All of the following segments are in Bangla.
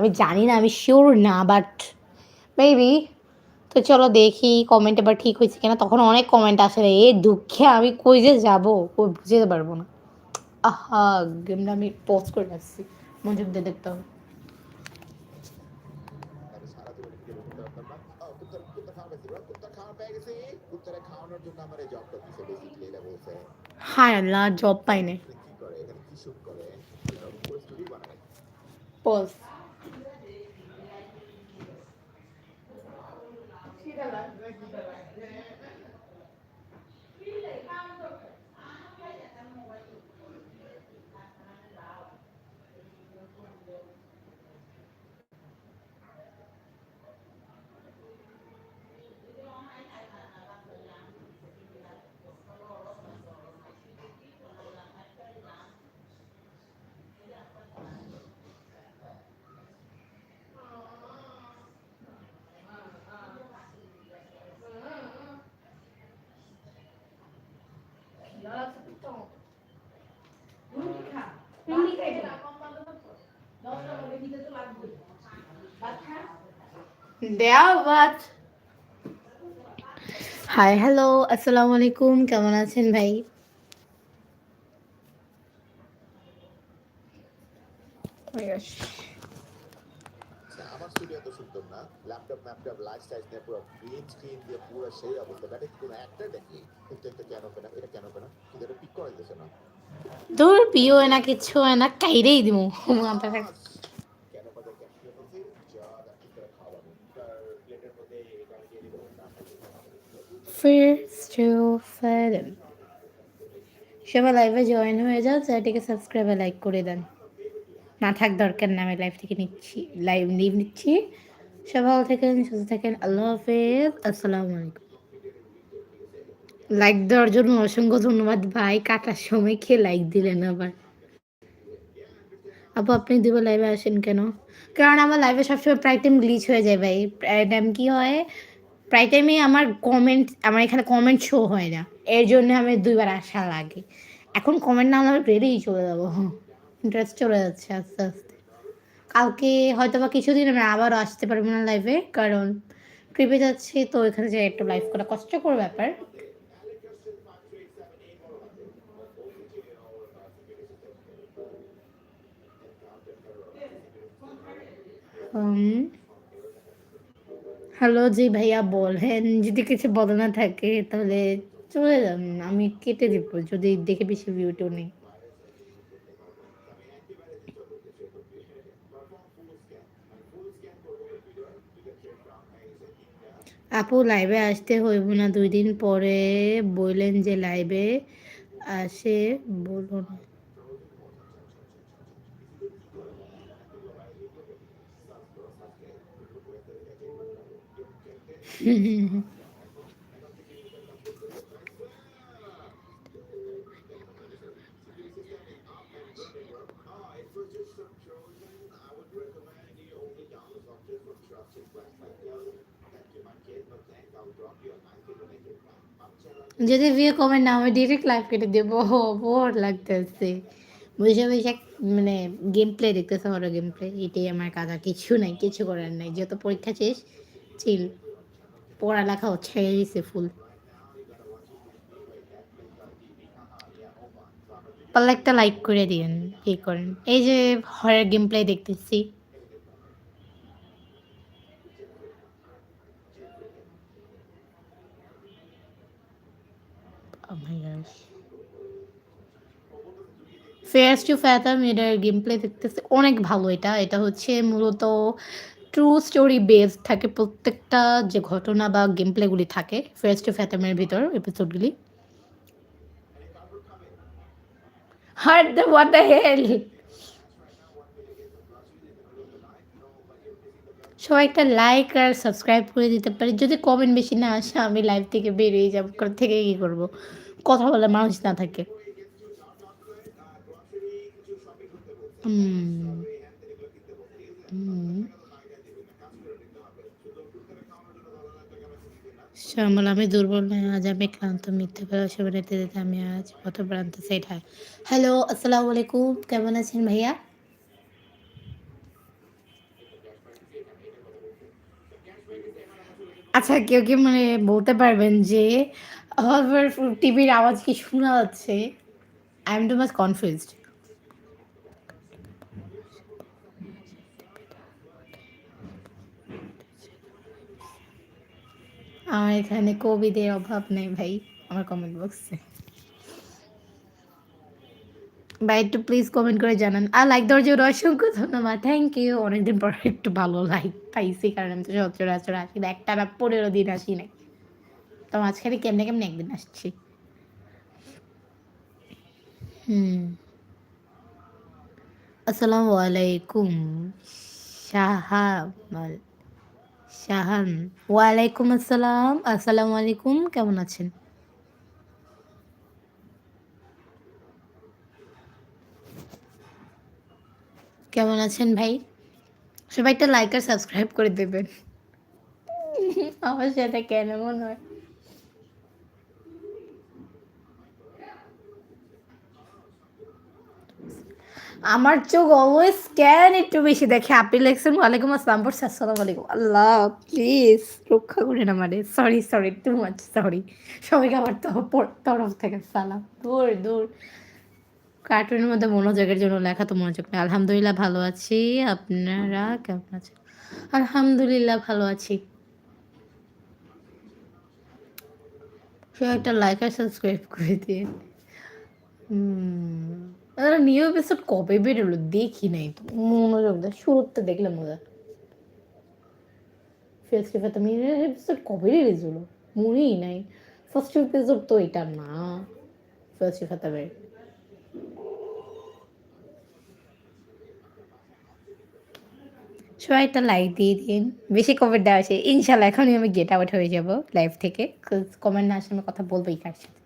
আমি জানি না আমি শিওর না বাট মেবি তো চলো দেখি কমেন্ট এবার ঠিক হয়েছে কিনা। তখন অনেক কমেন্ট আসে রে এই দুঃখে আমি কই যে যাব? কই বুঝতে পারব না। আহা গেমটা আমি পোস্ট করে রাখছি। মনোযোগ দিয়ে দেখতে হবে। হায় আল্লাহ জব পাইনি। এখানে কি করে এখানে কি শুট করে দেওয়াত। হাই হ্যালো আসসালামু আলাইকুম কেমন আছেন ভাই? Oh. আচ্ছা, আমার স্টুডিও তো শুনতাম না। ল্যাপটপ ম্যাপটপ লাইট সাইজ নিয়ে পুরো গ্রিন স্ক্রিন দিয়ে পুরো সেই অবস্থা। ব্যাটে কোনো একটা দেখি কিন্তু একটা কেন পেনা এটা কেন পেনা কিন্তু এটা পিক করা না। দূর প্রিয় না কিছু না কাইরেই দিমু। মাথা থাক কেন পাতা ক্যাপসুল বলছি যা দেখি করে খাওয়াবো তার প্লেটের মধ্যে এটা আমি দিয়ে দিব না ফার্স্ট টু সেভেন সবাই লাইভে জয়েন হয়ে যাও চ্যাটিকে সাবস্ক্রাইবে লাইক করে দেন। না থাক, দরকার না, আমি লাইভ থেকে নিচ্ছি লাইভ লিভ নিচ্ছি। সবাই ভালো থাকেন, সুস্থ থাকেন, আল্লাহ হাফেজ, আসসালামু আলাইকুম। লাইক দেওয়ার জন্য অসংখ্য ধন্যবাদ, ভাই, কাটার সময় খেয়ে লাইক দিলেন আবার। আপু, আপনি দুবার লাইভে আসেন কেন? কারণ আমার লাইভে সবসময় প্রায় টাইম গ্লিচ হয়ে যায়, ভাই। প্রায় টাইম কি হয়? প্রায় টাইমে আমার কমেন্ট আমার এখানে কমেন্ট শো হয় না। এর জন্য আমি দুইবার আসা লাগে এখন কমেন্ট না হলে আমি বেরিয়েই চলে যাব। ইন্টারেস্ট চলে যাচ্ছে আস্তে আস্তে। কালকে হয়তো বা কিছুদিন আমি আবারও আসতে পারব না লাইভে কারণ ট্রিপে যাচ্ছি, তো এখানে যে একটু লাইভ করা কষ্টকর ব্যাপার। হ্যালো জি ভাইয়া বলেন যদি কিছু বদনা থাকে তাহলে চলে যান, আমি কেটে দিব, যদি দেখে বেশি ভিউটিও নেই। আপু লাইভে আসতে হইব না, দুই দিন পরে বললেন যে লাইভে আসে বলুন যদি ভিউ কমেন্ট না, আমি ডিরেক্ট লাইভ কেটে দেবো। বোর লাগতেছে। বসে বসে মানে গেম প্লে দেখতেছে আমার গেম প্লে এটাই আমার কাজ, আর কিছু নাই, কিছু করার নাই। যত পরীক্ষা শেষ চিল পড়ালেখা হচ্ছে গেছে ফুল। পারলে একটা লাইক করে দিন কি করেন। এই যে হরের গেম প্লে দেখতেছি. ফেয়ার্স টু ফ্যাথাম এটার গেম প্লে দেখতেছে, অনেক ভালো এটা। এটা হচ্ছে মূলত ট্রু স্টোরি বেস থাকে প্রত্যেকটা যে ঘটনা বা গেম প্লেগুলি থাকে ফেয়ার্স টু ফ্যাথামের ভিতর এপিসোডগুলি heart the what the hell সবাই একটা লাইক আর সাবস্ক্রাইব করে দিতে পারি। যদি কমেন্ট বেশি না আসে, আমি লাইভ থেকে বেরিয়ে যাব থেকে কী করব? কথা বলে মানুষ না থাকে। হুম। হুম। শ্যামল, আমি দুর্বল নয় আজ আমি ক্লান্ত, মিথ্যে কথা সবাই দিতে আমি আজ কত প্রান্ত সেট হয়। হ্যালো আসসালামু আলাইকুম, কেমন আছেন ভাইয়া? আচ্ছা কেউ কি মানে বলতে পারবেন যে আমার টিভির আওয়াজ কি শোনা যাচ্ছে? I am too much confused আমার এখানে কবিদের অভাব নেই ভাই, আমার কমেন্ট বক্সে ভাই, একটু প্লিজ কমেন্ট করে জানান। আর লাইক দেওয়ার জন্য অসংখ্য ধন্যবাদ। থ্যাংক ইউ অনেকদিন পর একটু ভালো লাইক পাইছি, কারণ আমি তো সচরাচর আসি না। একটা না পনেরো দিন আসি নাই। তো মাঝখানে কেমনে কেমনে একদিন আসছি। হুম। আসসালামু আলাইকুম শাহামাল শাহান, ওয়ালাইকুম আসসালাম। আসসালামু আলাইকুম, কেমন আছেন? কেমন আছেন ভাই? সবাই একটা লাইক আর সাবস্ক্রাইব করে দেবেন। আমার সেটা কেন মনে হয়? আমার চোখ অলওয়েজ স্ক্যান একটু বেশি দেখে। আপনি লেখছেন, ওয়ালাইকুম আসসালাম, বলছি, আসসালামু আলাইকুম। আল্লাহ প্লিজ রক্ষা করেন আমারে। Sorry sorry too much sorry সবাইকে আমার তরফ- থেকে সালাম। দূর দূর। কার্টুনের মধ্যে মনোযোগের জন্য লেখা তো মনোযোগ নেই। আলহামদুলিল্লাহ ভালো আছি। আপনারা কেমন আছেন? আলহামদুলিল্লাহ ভালো আছি। একটা লাইক আর সাবস্ক্রাইব করে দিয়ে নিউ এপিসোড কবে বেরোলো দেখি নাই তো। মনোযোগ দেয়, শুরুতে দেখলাম মজা তো এপিসোড কবে রিলিজ হলো? মনেই নাই। ফার্স্ট এপিসোড তো এটা না। ফার্স্ট ফাতাবের সবাই একটা লাইক দিয়ে দিন। বেশি কমেন্ট দেওয়া আছে ইনশাল্লাহ এখনই আমি গেট আউট হয়ে যাব লাইভ থেকে। কমেন্ট না আসলে আমি কথা বলবোই কার সাথে।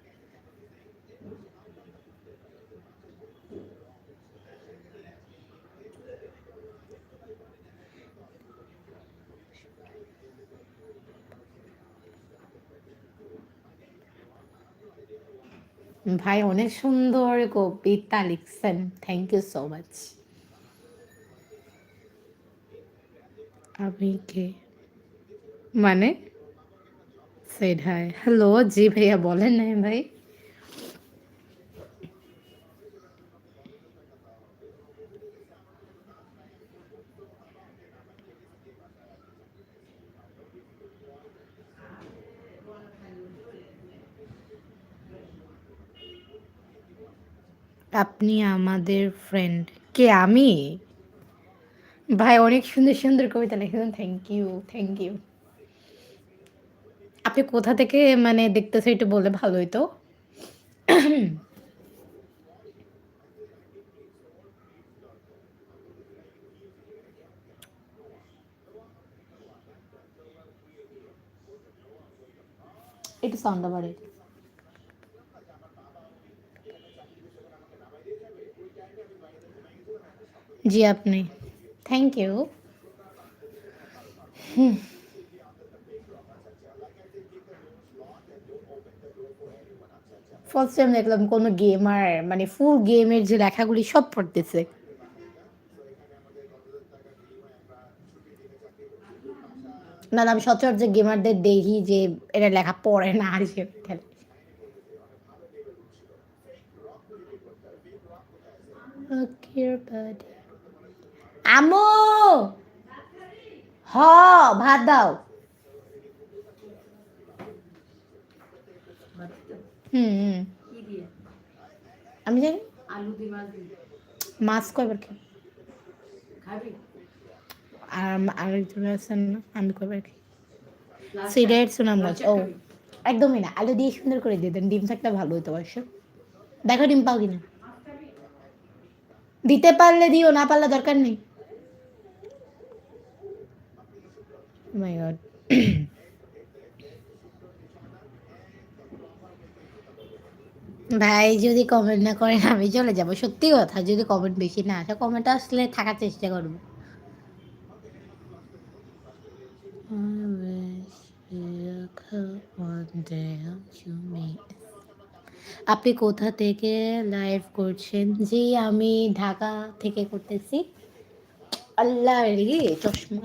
ভাই, অনেক সুন্দর কবিতা লিখছেন। থ্যাংক ইউ সো মাচ আমি কে? মানে? সেড হাই হ্যালো জি ভাইয়া, বলেন ভাই। আপনি আমাদের ফ্রেন্ড কে, আমি? ভাই, অনেক সুন্দর সুন্দর কবিতা লিখেছেন। থ্যাংক ইউ থ্যাংক ইউ আপনি কোথা থেকে মানে দেখতেছে একটু বললে ভালো হইতো। একটু সাউন্ড জি আপনি। থ্যাংক ইউ ফার্স্ট টাইম দেখলাম কোনো গেমার মানে ফুল গেমের যে লেখাগুলি সব পড়তেছে। না আমি সচরাচর গেমারদের দেখি যে এটা লেখা পড়ে না আর খেলে buddy. আমু। হ ভাত দাও। হুম হুম। আমি জানি। মাছ কয়বার খাবি? আর আরেকজন আছেন না আমি কয়বার খাই? লাস্ট সিগারেট সুনাম গাছ লাস্ট ও একদমই না। আলু দিয়ে সুন্দর করে দিয়ে দেন। ডিম থাকলে ভালো হতো অবশ্য। দেখো ডিম পাও কিনা। দিতে পারলে দিও না পারলে দরকার নেই। মাই গড ভাই, যদি কমেন্ট না করেন, আমি চলে যাব। সত্যি কথা, যদি কমেন্ট বেশি না আসে কমেন্ট আসলে থাকার চেষ্টা করব. আপনি কোথা থেকে লাইভ করছেন? জি, আমি ঢাকা থেকে করতেছি। আল্লাহ চশমা।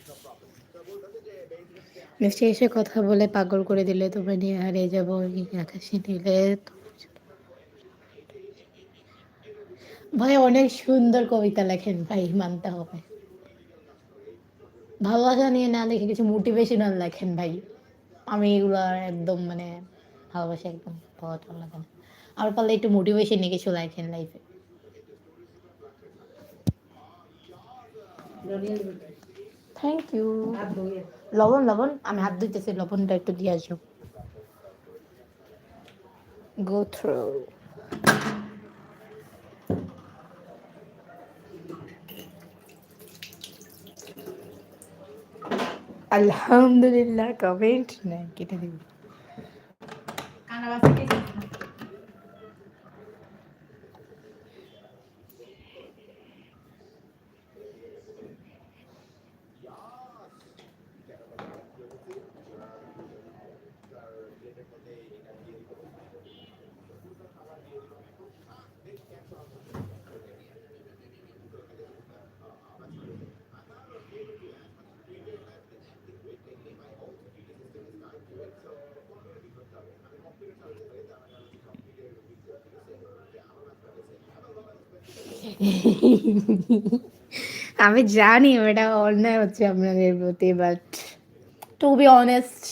basement এসে কথা বলে পাগল করে দিলে তোমার নিয়ে হারিয়ে যাব আকাশে নিলে ভাই, অনেক সুন্দর কবিতা লেখেন ভাই, মানতে হবে। ভালোবাসা নিয়ে না লিখে কিছু মোটিভেশনাল লেখেন ভাই। আমি এগুলো একদম মানে ভালোবাসা একদম ভালো লাগে না আর পারলে একটু মোটিভেশন নিয়ে কিছু লেখেন লাইফে থ্যাংক ইউ লবণ লবণ? আমি হাত ধুইতেছি লবণটা একটু দিয়ে আসব গো থ্রু আলহামদুলিল্লাহ কমেন্ট নাই কেটে দিবি। আমি জানি এটা অন্যায় হচ্ছে আপনাদের প্রতি বাট টু বি অনেস্ট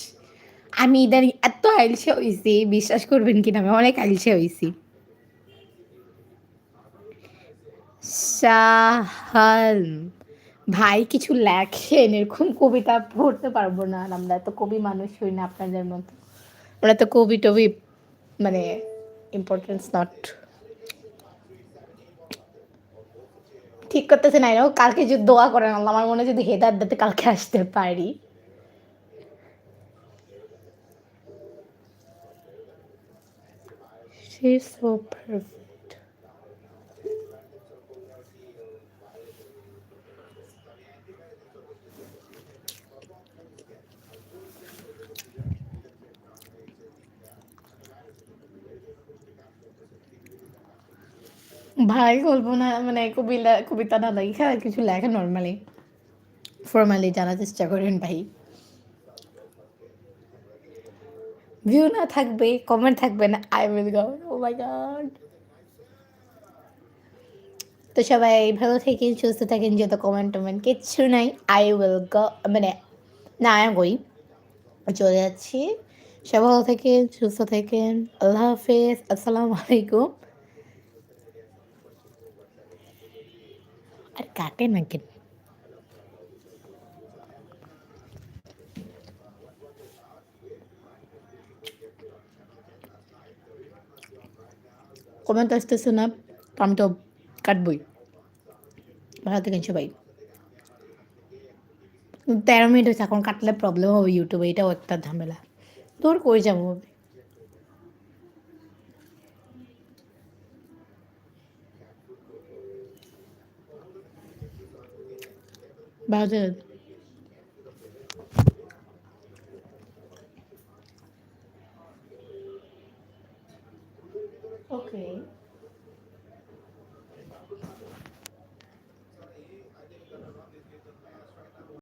আমি ইদানিং এত আইলসে হয়েছি, বিশ্বাস করবেন কিনা, আমি অনেক আইলসে হয়েছি। সাহাল ভাই কিছু লেখেন এরকম কবিতা পড়তে পারব না আমরা তো কবি মানুষ হই না আপনাদের মতো। ওরা তো কবি টবি মানে ইম্পর্টেন্স নট ঠিক করতেছে না কালকে যদি দোয়া করেন আল্লাহ, আমার মনে হয় যদি হেদার দিতে কালকে আসতে পারি She's so perfect. ভাই গল্প না মানে কবিতা কবিতা না লেখা, কিছু লেখা নর্মালি ফর্মালি জানার চেষ্টা করেন ভাই। ভিউ না থাকবে কমেন্ট থাকবে না। I will go oh my god তো সবাই ভালো থাকেন, সুস্থ থাকেন, যত কমেন্ট টমেন্ট কিচ্ছু নাই। আই উইল গো মানে না, আমি গই চলে যাচ্ছি। সবাই ভালো থাকেন, সুস্থ থাকেন। আল্লাহ হাফেজ। আসসালামু আলাইকুম। আর কাটে না কেন কমেন্ট আসতেছে না তো আমি তো কাটবই। ভালো থাকেন সবাই তেরো মিনিট হয়েছে, এখন কাটলে প্রবলেম হবে ইউটিউবে এটাও একটা ঝামেলা। তোর কই যাব? Baghdad. Okay.